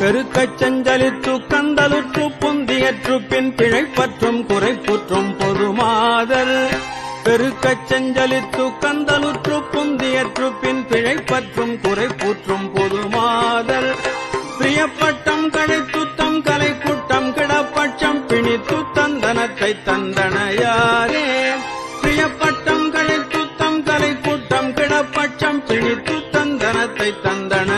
பெருக்கச் செஞ்சலித்து கந்தலுற்று புந்தியற்று பின் பிழைப்பற்றும் குறைப்புற்றும் பொதுமாதல் பெருக்கச் செஞ்சலித்து கந்தலுற்று புந்தியற்று பின் பிழைப்பற்றும் குறைப்புற்றும் பொதுமாதல் பிரியப்பட்டம் கழைத்துத்தம் கலை கூட்டம் கிடப்பட்சம் பிணித்து தந்தனத்தை தந்தனையாரே. பிரியப்பட்டம் கழைத்துத்தம் கலை கூட்டம் கிடப்பட்சம் பிணித்து தந்தனத்தை தந்தன